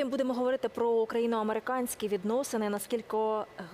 Далі будемо говорити про україно-американські відносини. Наскільки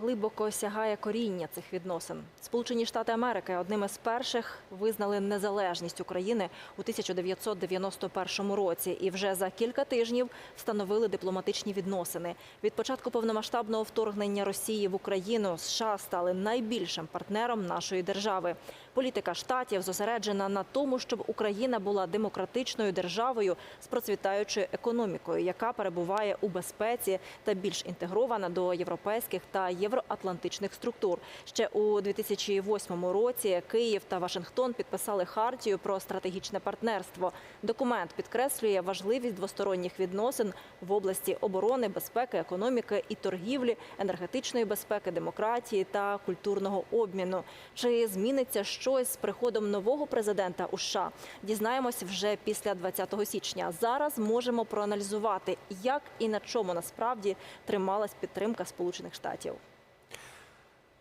глибоко сягає коріння цих відносин. Сполучені Штати Америки одними з перших визнали незалежність України у 1991 році, і вже за кілька тижнів встановили дипломатичні відносини. Від початку повномасштабного вторгнення Росії в Україну США стали найбільшим партнером нашої держави. Політика штатів зосереджена на тому, щоб Україна була демократичною державою з процвітаючою економікою, яка перебуває у безпеці та більш інтегрована до європейських та євроатлантичних структур. Ще у 2008 році Київ та Вашингтон підписали хартію про стратегічне партнерство. Документ підкреслює важливість двосторонніх відносин в області оборони, безпеки, економіки і торгівлі, енергетичної безпеки, демократії та культурного обміну. Чи зміниться щось з приходом нового президента у США? Дізнаємось вже після 20 січня. Зараз можемо проаналізувати, як і на чому насправді трималась підтримка Сполучених Штатів.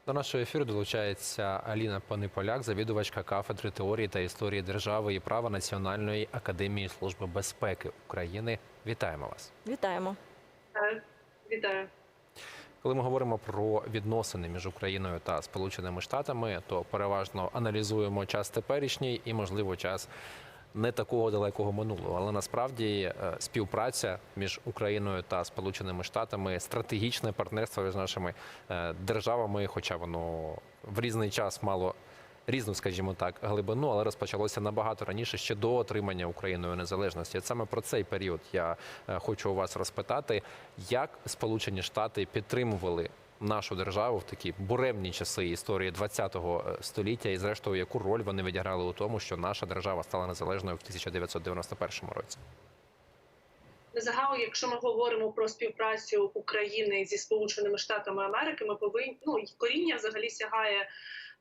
До нашого ефіру долучається Аліна Паниполяк, завідувачка кафедри теорії та історії держави і права Національної академії служби безпеки України. Вітаємо вас. Вітаємо. Вітаю. Коли ми говоримо про відносини між Україною та Сполученими Штатами, то переважно аналізуємо час теперішній і, можливо, час не такого далекого минулого. Але насправді е, співпраця між Україною та Сполученими Штатами, стратегічне партнерство між нашими е, державами, хоча воно в різний час мало. Різну, скажімо так, глибину, але розпочалося набагато раніше ще до отримання Україною незалежності. Саме про цей період я е, хочу у вас розпитати, як Сполучені Штати підтримували нашу державу в такі буремні часи історії ХХ століття, і зрештою, яку роль вони відіграли у тому, що наша держава стала незалежною в 1991 році. Загалом, якщо ми говоримо про співпрацю України зі Сполученими Штатами Америки, ми повинні ну коріння взагалі сягає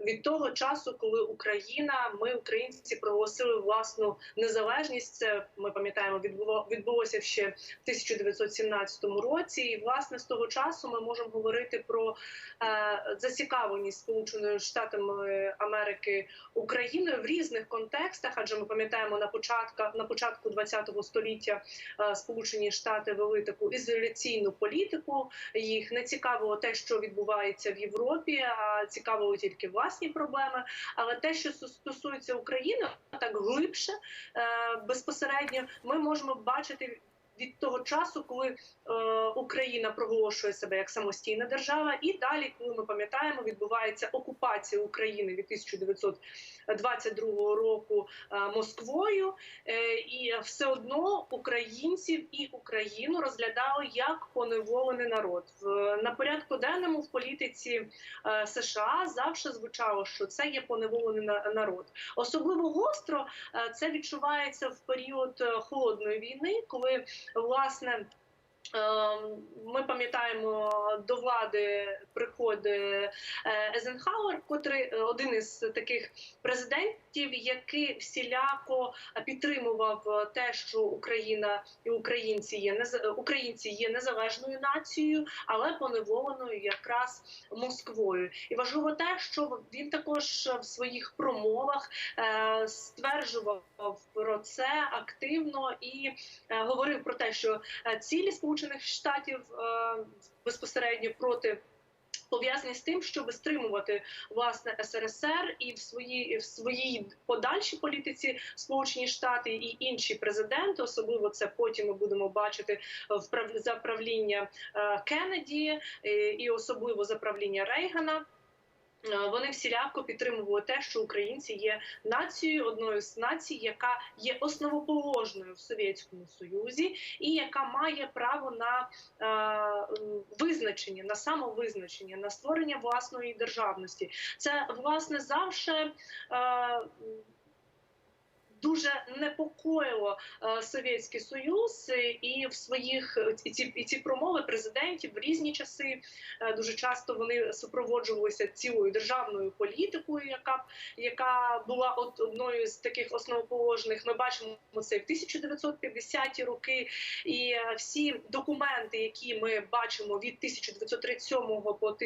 від того часу, коли Україна, ми, українці, проголосили власну незалежність. Це ми пам'ятаємо, відбуло відбулося ще в 1917 році. І власне з того часу ми можемо говорити про е, зацікавленість Сполученими Штатами Америки Україною в різних контекстах, адже ми пам'ятаємо на початку на початку 20 століття е, Сполучені Штати вели таку ізоляційну політику. Їх не цікавило те, що відбувається в Європі, а цікавило тільки власні проблеми. Але те, що стосується України, так глибше е, безпосередньо, ми можемо бачити. Від того часу, коли е, Україна проголошує себе як самостійна держава, і далі, коли ми пам'ятаємо, відбувається окупація України від 1922 року е, Москвою, е, і все одно українців і Україну розглядали як поневолений народ. На порядку денному в політиці е, США завжди звучало, що це є поневолений на- народ. Особливо гостро це відчувається в період холодної війни, коли власне. Е, Ми пам'ятаємо до влади приходить е, Езенхауер, котрий е, один із таких президентів, який всіляко підтримував те, що Україна і українці є нез- українці є незалежною нацією, але поневоленою якраз Москвою. І важливо те, що він також в своїх промовах е, стверджував про це активно і е, говорив про те, що е, цілі Сполучених Штатів е, безпосередньо проти. Пов'язані з тим, щоб стримувати власне СРСР і в своїй в своїй подальшій політиці Сполучені Штати і інші президенти, особливо це потім ми будемо бачити в за правління е, Кеннеді е, і особливо за правління Рейгана. Е, Вони всіляко підтримували те, що українці є нацією, одною з націй, яка є основоположною в Совєтському Союзі, і яка має право на е, визначення, на самовизначення, на створення власної державності. Це власне завжди. Е, Дуже непокоїло е, Совєтський Союз і в своїх і ці, і ці промови президентів в різні часи Е, дуже часто вони супроводжувалися цілою державною політикою, яка яка була от одною з таких основоположних. Ми бачимо це в 1950-ті роки, і е, всі документи, які ми бачимо від 1937 по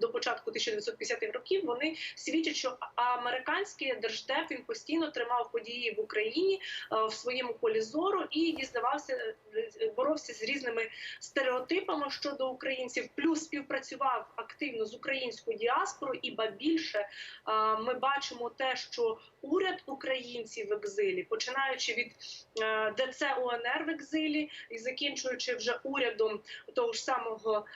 до початку 1950-х років, вони свідчать, що американський держдеп він постійно тримав події в Україні е, в своєму полі зору і дізнавався, е, боровся з різними стереотипами щодо українців. Плюс співпрацював активно з українською діаспорою, і ба більше е, ми бачимо те, що уряд українців в екзилі, починаючи від ДЦ УНР в екзилі і закінчуючи вже урядом того ж самого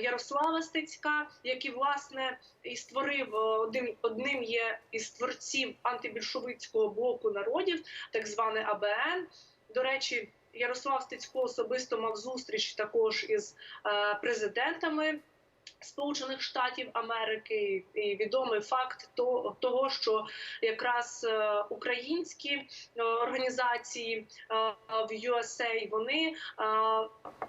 Ярослава Стецька, який власне і створив одним одним є із творців антибільшовицького блоку народів, так зване АБН. До речі, Ярослав Стецько особисто мав зустріч також із е, президентами. Сполучених Штатів Америки і відомий факт того, що якраз е, українські е, організації е, в USA, вони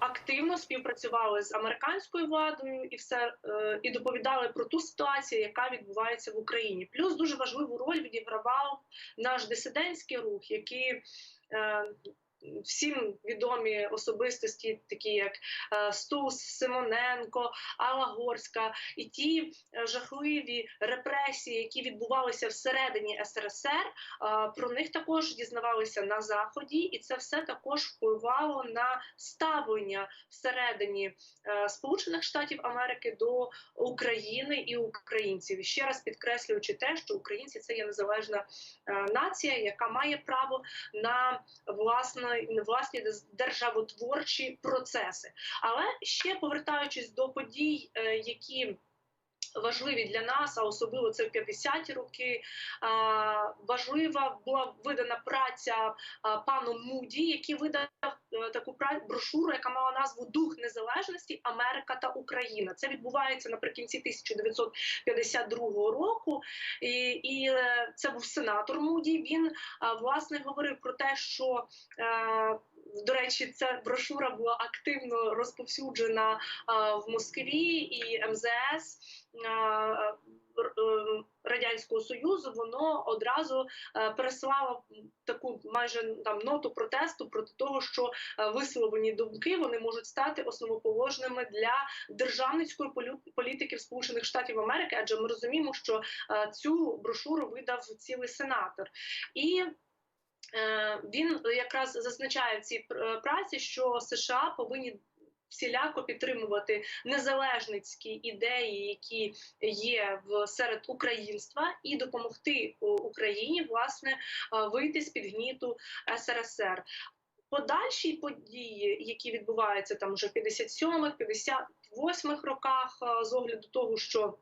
активно співпрацювали з американською владою і все і доповідали про ту ситуацію, яка відбувається в Україні. Плюс дуже важливу роль відігравав наш дисидентський рух, який Всім відомі особистості, такі як е, Стус, Симоненко, Алла Горська, і ті е, жахливі репресії, які відбувалися всередині СРСР, е, про них також дізнавалися на заході, і це все також впливало на ставлення всередині Сполучених Штатів Америки до України і українців. Ще раз підкреслюючи те, що українці це є незалежна нація, яка має право на власне власні державотворчі процеси. Але ще повертаючись до подій, е, які Важливі для нас, а особливо це в 50-ті роки. Важлива була видана праця пану Муді, який видав е, таку пра- брошуру, яка мала назву Дух незалежності Америка та Україна. Це відбувається наприкінці 1952 року. І, і е, це був сенатор Муді. Він власне говорив про те, що е, до речі, ця брошура була активно розповсюджена в Москві і МЗС. Е, Радянського Союзу воно одразу е, пересилало таку майже там ноту протесту проти того, що е, висловлені думки вони можуть стати основоположними для державницької політики в Сполучених Штатів Америки, адже ми розуміємо, що цю брошуру видав цілий сенатор і. Він якраз зазначає в цій праці, що США повинні всіляко підтримувати незалежницькі ідеї, які є в серед українства, і допомогти Україні власне е, вийти з під гніту СРСР. Подальші події, які відбуваються там вже в 57-х, 58-х роках, е, з огляду того, що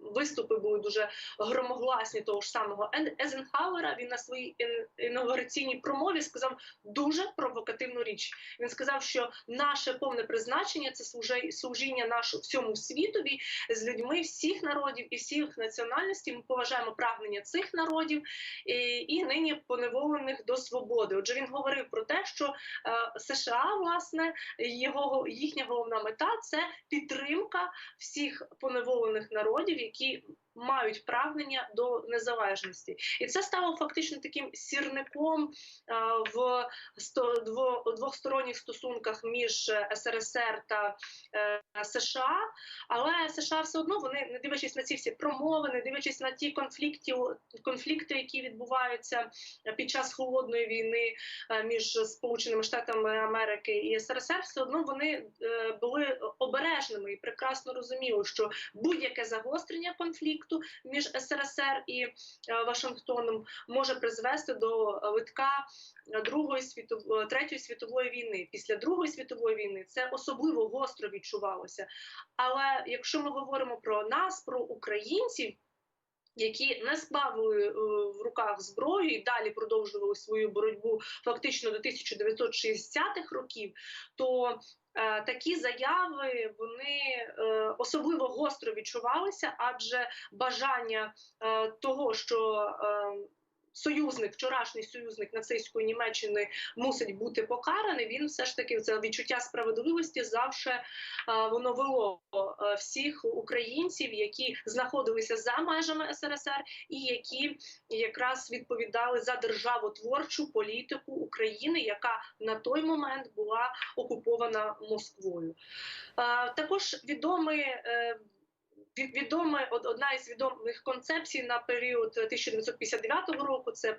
виступи були дуже громогласні того ж самого Ен- Езенхауера. Він на своїй ін- інаугураційній промові сказав дуже провокативну річ. Він сказав, що наше повне призначення це служіння нашому всьому світові з людьми всіх народів і всіх національностей. Ми поважаємо прагнення цих народів і, і нині поневолених до свободи. Отже, він говорив про те, що е, США, власне, його їхня головна мета це підтримка всіх поневолених народів, які мають прагнення до незалежності, і це стало фактично таким сірником е, в сто- дво- двосторонніх стосунках між СРСР та е, США. Але США все одно вони, не дивлячись на ці всі промови, не дивлячись на ті конфлікти, конфлікти, які відбуваються під час холодної війни е, між Сполученими Штатами Америки і СРСР, все одно вони були обережними і прекрасно розуміли, що будь-яке загострення конфлікту між СРСР і е, Вашингтоном може призвести до витка Другої світової третьої світової війни. Після Другої світової війни це особливо гостро відчувалося. Але якщо ми говоримо про нас, про українців. Які не склали е, в руках зброю і далі продовжували свою боротьбу фактично до 1960-х років, то е, такі заяви вони е, особливо гостро відчувалися, адже бажання того, що союзник, вчорашній союзник нацистської Німеччини мусить бути покараний. Він все ж таки це відчуття справедливості завше е, воно вело е, всіх українців, які знаходилися за межами СРСР, і які якраз відповідали за державотворчу політику України, яка на той момент була окупована Москвою. Е, Також відомий. Від- відоме од- одна із відомих концепцій на період 1959 року. Це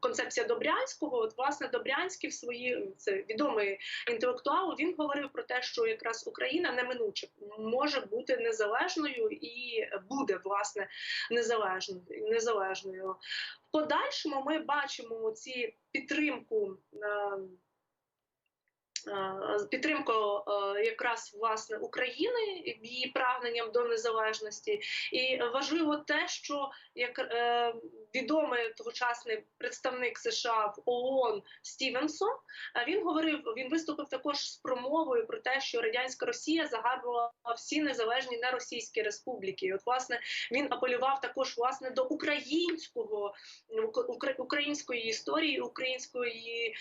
концепція Добрянського. От власне Добрянський в свої це відомий інтелектуал. Він говорив про те, що якраз Україна неминуче може бути незалежною і буде власне незалежною. незалежною. В подальшому ми бачимо ці підтримку. Е, е, Підтримку е, якраз власне України її прагненням до незалежності, і важливо те, що як е, відомий тогочасний представник США в ООН Стівенсон, він говорив, він виступив також з промовою про те, що радянська Росія загарбувала всі незалежні неросійські республіки. І От власне він апелював також власне до українського української історії, української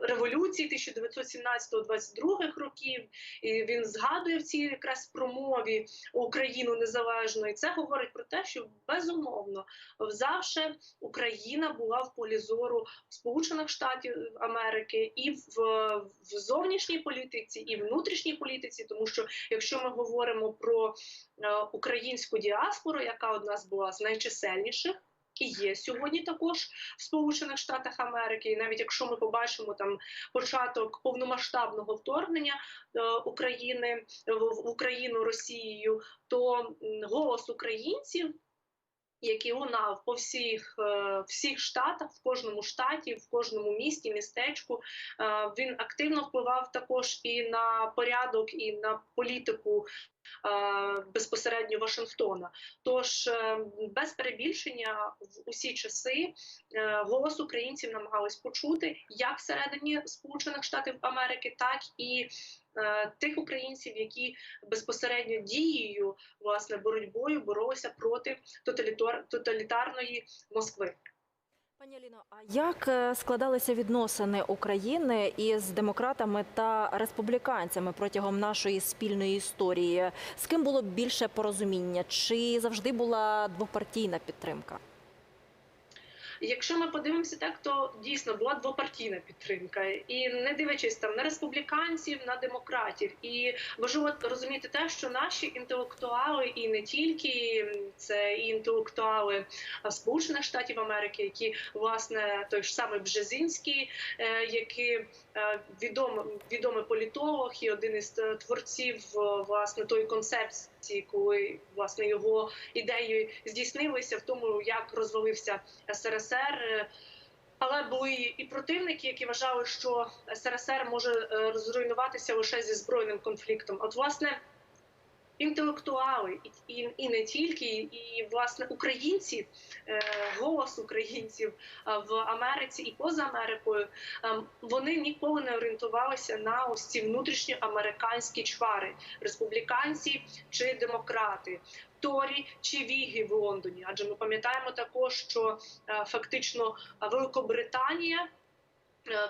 революції 1917-22 років. І він згадує в цій якраз промові Україну незалежну. І це говорить про те, що безумовно завжди Україна була в полі зору Сполучених Штатів Америки і в, в зовнішній політиці, і внутрішній політиці, тому що якщо ми говоримо про е, українську діаспору, яка одна з була з найчисельніших. І є сьогодні також в Сполучених Штатах Америки, і навіть якщо ми побачимо там початок повномасштабного вторгнення е, України в, в Україну Росією, то голос українців, який лунав по всіх, е, всіх штатах, в кожному штаті, в кожному місті, містечку, е, він активно впливав також і на порядок, і на політику е, безпосередньо Вашингтона. Тож без перебільшення в усі часи голос українців намагались почути як всередині Сполучених Штатів Америки, так і тих українців, які безпосередньо дією, власне, боротьбою боролися проти тоталітарної Москви. Пані Аліно, а як е, складалися відносини України із демократами та республіканцями протягом нашої спільної історії? З ким було більше порозуміння? Чи завжди була двопартійна підтримка? Якщо ми подивимося так, то дійсно була двопартійна підтримка, і не дивлячись там на республіканців, на демократів, і важливо розуміти те, що наші інтелектуали, і не тільки це і інтелектуали Сполучених Штатів Америки, які власне той ж самий Бжезінський, е, який е, відомий, відомий політолог і один із е, творців власне тої концепції, коли власне його ідеї здійснилися в тому, як розвалився СРСР. е, Але були і противники, які вважали, що СРСР може розруйнуватися лише зі збройним конфліктом. От, власне, інтелектуали і, і, і не тільки, і власне українці, е, голос українців в Америці і поза Америкою, е, вони ніколи не орієнтувалися на ось ці внутрішньоамериканські чвари, республіканці чи демократи. Торі чи Віги в Лондоні, адже ми пам'ятаємо також, що е, фактично Великобританія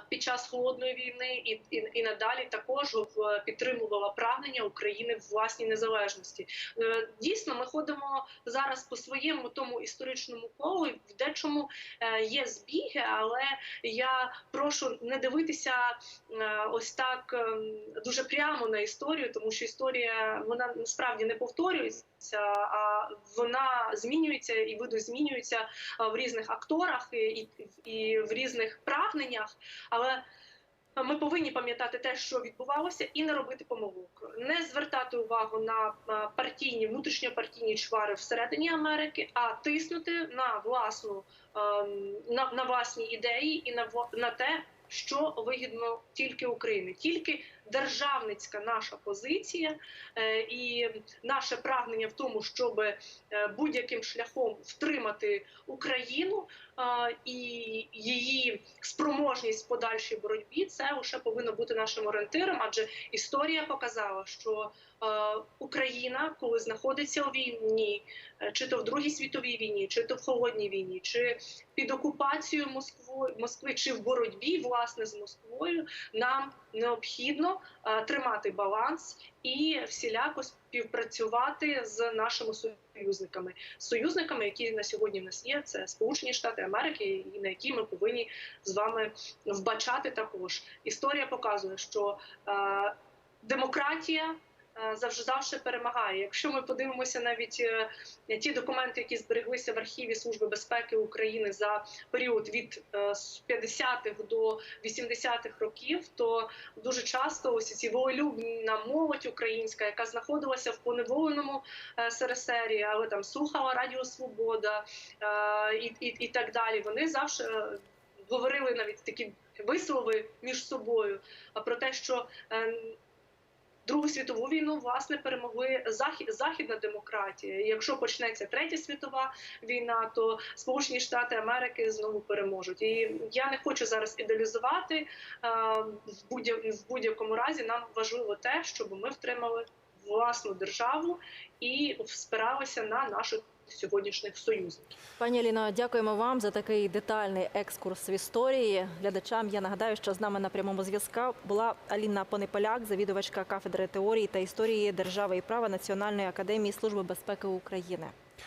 під час холодної війни і, і, і надалі також в- підтримувала прагнення України в власній незалежності. Е, Дійсно, ми ходимо зараз по своєму тому історичному колу. В дечому е, є збіги, але я прошу не дивитися е, ось так ем, дуже прямо на історію, тому що історія вона насправді не повторюється, а вона змінюється і видозмінюється е, в різних акторах і, і, і в різних прагненнях. Але ми повинні пам'ятати те, що відбувалося, і не робити помилок, не звертати увагу на партійні внутрішньопартійні чвари всередині Америки, а тиснути на власну ем, на, на власні ідеї і на на те, що вигідно тільки Україні, тільки державницька наша позиція е, і наше прагнення в тому, щоб е, будь-яким шляхом втримати Україну е, і її спроможність в подальшій боротьбі, це лише повинно бути нашим орієнтиром, адже історія показала, що Україна, коли знаходиться у війні, чи то в Другій світовій війні, чи то в холодній війні, чи під окупацією Москви, Москви, чи в боротьбі власне з Москвою, нам необхідно тримати баланс і всіляко співпрацювати з нашими союзниками, союзниками, які на сьогодні в нас є, це Сполучені Штати Америки, і на які ми повинні з вами вбачати також. Історія показує, що демократія завжди завжди перемагає. Якщо ми подивимося навіть е, ті документи, які збереглися в архіві Служби безпеки України за період від е, 50-х до 80-х років, то дуже часто ось ці волелюбна молодь українська, яка знаходилася в поневоленому е, СРСРі, але там слухала Радіо Свобода е, і, і, і так далі. Вони завжди е, говорили навіть такі вислови між собою про те, що е, Другу світову війну власне перемогли захід, західна демократія. Якщо почнеться третя світова війна, то Сполучені Штати Америки знову переможуть. І я не хочу зараз ідеалізувати е, в будь в будь-якому разі. Нам важливо те, щоб ми втримали власну державу і спиралися на наших сьогоднішніх союзників. Пані Ліно, дякуємо вам за такий детальний екскурс в історії. Глядачам я нагадаю, що з нами на прямому зв'язку була Аліна Понеполяк, завідувачка кафедри теорії та історії держави і права Національної академії служби безпеки України.